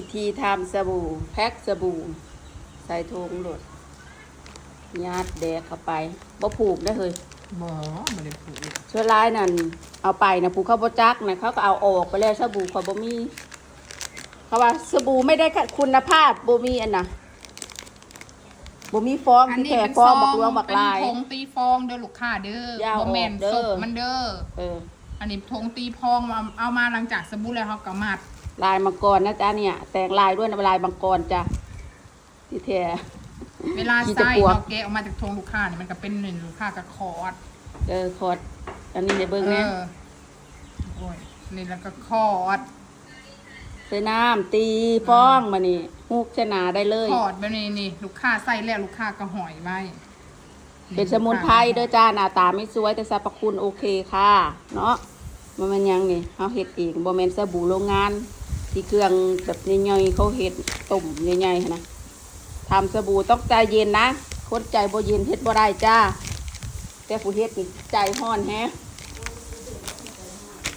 พิธีทำสบู่ แพ็คสบู่ ใส่ถุงโหลดญาติแดกเข้าไปบ่ผูกได้อเฮ้ยบ่บ่ได้ผูกเชื้อร้ายนั่นเอาไปนะผูกเข้าบ่จักนะเขาก็เอาออกไปแล้วสบู่เขาบ่มีเขาว่าสบู่ไม่ได้คุณภาพบ่มีอันน่ะบ่มีฟองที่แท้ฟองบักรวงบักลายเป็นธงตีฟองเด้อลูกค้าเด้อยาวบ่แม่นออกเด้อศพมันเด้อเอออันนี้ธงตีพองมาเอามาหลังจากสบู่แล้วเขาก็มัด ลายมังกรนะจ๊ะเนี่ย แต่งลายด้วยนะลายมังกรจ้ะที่แท้ เวลาขี้ตะใส่ปวก เราแกะออกมาจากธงลูกค้านี่มันก็เป็นหนึ่งลูกค้าก็คอร์ดเออคอดอันนี้ในเบิ้งเอเนี่ยอโอ้ยนี่แล้วก็คอร์ดใส่น้ำตีฟ้องมานี่ฮูกชนะได้เลย คอร์ดแบบนี้นี่ลูกค้าใส่แล้วลูกค้าก็หอยไว้เป็นสมุนไพรเด้อจ้าหน้าตาไม่สวยแต่สรรพคุณโอเคค่ะ เนาะมันมันยังนี่เขาเฮ็ดเองบ่แม่นสบู่โรงงาน ที่เครื่องแบบใหญ่ๆเขาเฮ็ดต้มใหญ่ๆหั้นนะทำสบู่ต้องใจเย็นนะคนใจบ่เย็นเฮ็ดบ่ได้จ้า แต่ผู้เฮ็ดนี่ใจห้อนแฮะ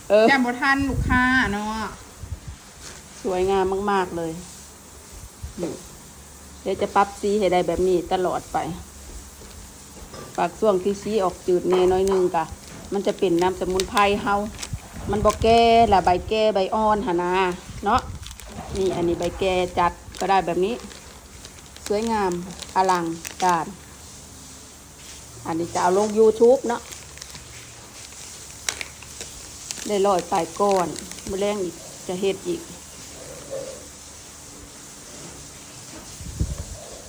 เออแจ่มบทันลูกค้าเนาะสวยงามมากๆเลยนี่เดี๋ยวจะปรับสีให้ได้แบบนี้ตลอดไป ปากช่วงที่สีออกจืดแน่น้อยหนึงกะ มันจะเป็นน้ำสมุนไพรเฮา มันบอกแก่ละใบแก่ใบอ่อนหนนาเนาะนี่อันนี้ใบแก่จัดก็ได้แบบนี้ สวยงามอลังการอันนี้จะเอาลง YouTube เนาะได้ลอยไปก่อนมือแรงอีกจะเฮ็ดอีก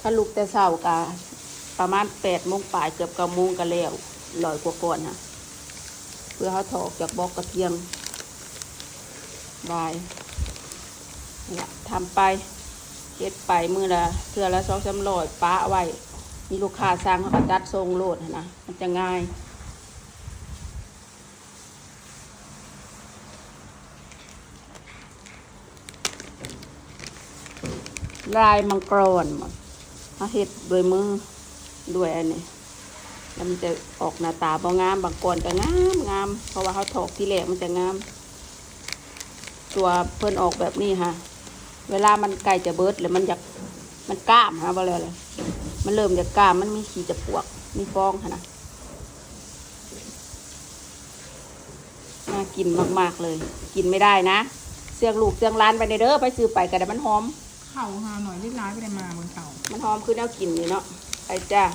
ถ้าลุกแต่เช้ากะประมาณแปดโมงปลายเกือบเก้าโมงก็แล้วลอยกว่าก่อนนะ เพื่อเขาถอกจากบอกกระเทียมบายนี่ละทำไปเฮ็ดไปมือละเทือละสองสามร้อยป้าเอาไว้ มีลูกค้าสั่งเขาก็จัดทรงโลดนะมันจะง่ายลายมังกรมาเขาเฮ็ดด้วยมือด้วยอันนี้ แล้วมันจะออกหน้าตาบ่งามบางกรก็งามงามเพราะว่าเขาถอกที่แรกมันจะงาม ตัวเพิ่นออกแบบนี้ค่ะ เวลามันใกล้จะเบิดหรือมันอยากมันกล้ามฮะบ่เลยเลยมันเริ่มจากกล้ามมันมีขีจะปวกมีฟองค่ะนะน่ากินมากๆเลย กินไม่ได้นะเสียงลูกเสียงร้านไปในเด้อไปซื้อไปก็ได้มันหอมเข่าหาหน่อยรีบร้ายไปได้มาบนเข่ามันหอมคือแนวกลิ่นเลยเนาะไปจ้าอ